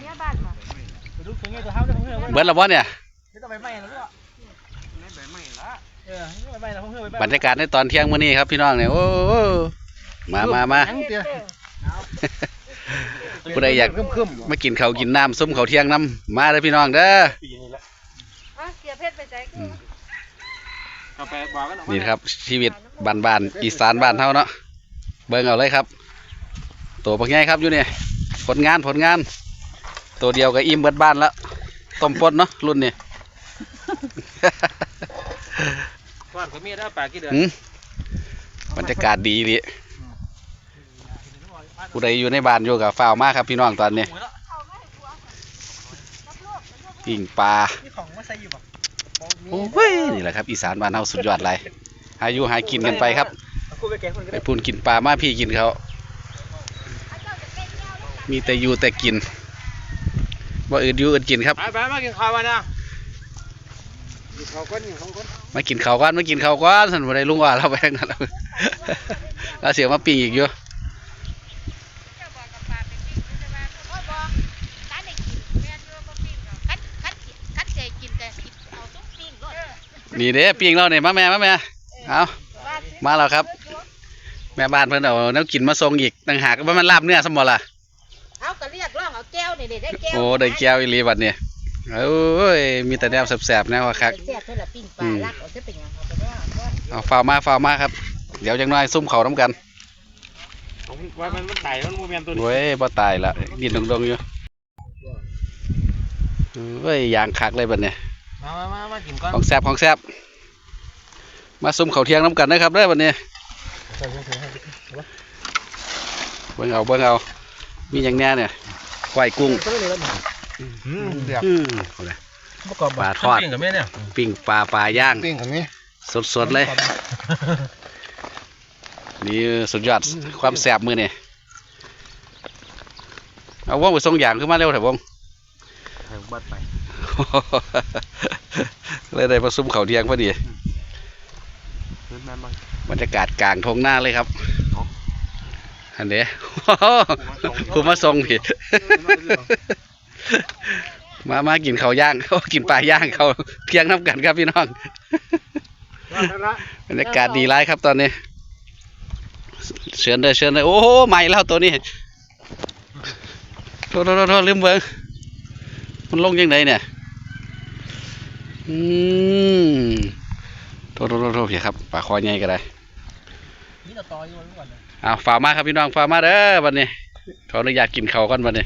เมียบ้านบ่ดูตัวเงี้ยตัวเท้าจะเพื่อนเบิดและบ่เนี่ยไม่ต้องไปไหม้แล้วก็ไม่ไปไหม้ละเออไม่ไปไหม้แล้วเพื่อนไปบรรยากาศในตอนเที่ยงมื้อนี้ครับพี่น้องเนี่ยโอ้โหมามามาผู้ใดอยากมมากินข้าวกินน้ำซุ้มข้าวเที่ยงน้ำมาเด้อพี่น้องเด้อนี่ครับชีวิตบ้านๆอีสานบ้านเฮาเนาะเบิ่งเอาเลยครับ ตัวปักใหญ่ครับอยู่เนี่ยผลงานผลงาน ตัวเดียวก็อิ่มเบิดบ้านแล้วต้มปนเนาะรุ่นนี้ว่านก็มีได้ปลากี่เดือนหืมบรรยากาศดีดิผู้ใดอยู่ในบ้านอยู่กับฝ้าวมากครับพี่น้องตอนนี้เอาไม่ให้กูเอากับลูกกับลูกปิ่งปลานี่ของมาใส่อยู่ป่ะโอ้ยนี่แหละครับอีสานบ้านเฮาสุดยอดเลยหาอยู่หากินกันไปครับกูไปแกะคนก็ไปได้พูนกินปลามาพี่กินเขามีแต่อยู่แต่กิน ว่าอื่นอยู่อื่นกินครับ ไปไปมากินข้าวมานะกินข้าวก้อนกินข้าวก้อนมากินข้าวก่อนมากินข้าวก่อนสันบ่ได้ลุงว่าเราไปทางนั้นแล้วแล้วเสียมาปิ้งอีกอยู่เจ้าบอกกับปลาเป็นปิ้งใช่ไหมโอ้ยบอกการได้กินแม่นอยู่บ่ปิ้งหรอกคัดคัดคัดใจกินแต่กินเอาตุ้งปิ้งโลดนี่เด้ปิ้งเราเนี่ยมาแม่มาแม่เอาว่าสิมาแล้วครับ แม่บ้านเพิ่นเอาน้ำกินมาส่งอีกต่างหากว่ามันลาบเนื้อสมบ่ล่ะ นี่ได้แก้วโอ้ได้แก้วอีหลีบัดเนี่ยโอ้ยมีแต่แนวแสบๆแนวว่าคักแซ่บเท่าละปิ้งปลาลักเอาจะเป็นหยังเอาไปเด้อก้อนเอาฝ้าวมาฝ้าวมาครับ เดี๋ยวจังน้อยซุ่มเขาน้ำกันว่ามันมันไต่มันโมเมนตัวนี้เว้ยบ่ตายละดินดงๆอยู่เว้ยยางคักเลยบัดเนี่ยมามามามากินก้อนของแซบของแซบมาซุ่มเขาวเที่ยงน้ำกันนะครับเด้อบัดนี้เบิ่งเอาเบิ่งเอามีอย่างแน่เนี่ย ควายกุ้งอืมเดี๋ยวอืมเอาเลยประกอบปลาทอดปิ้งกับแม่เนี่ยปิ้งปลาปลาย่างปิ้งกับแม่สดๆเลย นี่สุดยอดความแสบมือนี่เอาว่องไปส่งอย่างขึ้นมาเร็วเถอะวงบัดไปเลยได้มาซุ่มเขาวเที่ยงพอดีขึ้นมาบ้างบรรยากาศกลางทงหน้าเลยครับเนาะ อันเนี้ยกูมาส่งผิด มามากินข้าวย่างกินปลาย่างเขาเที่ยงน้ำกันครับพี่น้องบรรยากาศดีร้ายครับตอนนี้ เชิญเลยเชิญเลยโอ้โหใหม่แล้วตัวนี้โทษโทษโทษโทษลืมเบิ้งมันลงยังไงเนี่ย อืมโทษโทษโทษโทษเพียครับปลาคอใหญ่ก็ได้ นี่เราต่ออยู่มันก่อนเลยเอาฝ่ามาครับพี่น้องฝ่ามาเด้อวันนี้ขออนุญาตกินเขาวก่อนวันนี้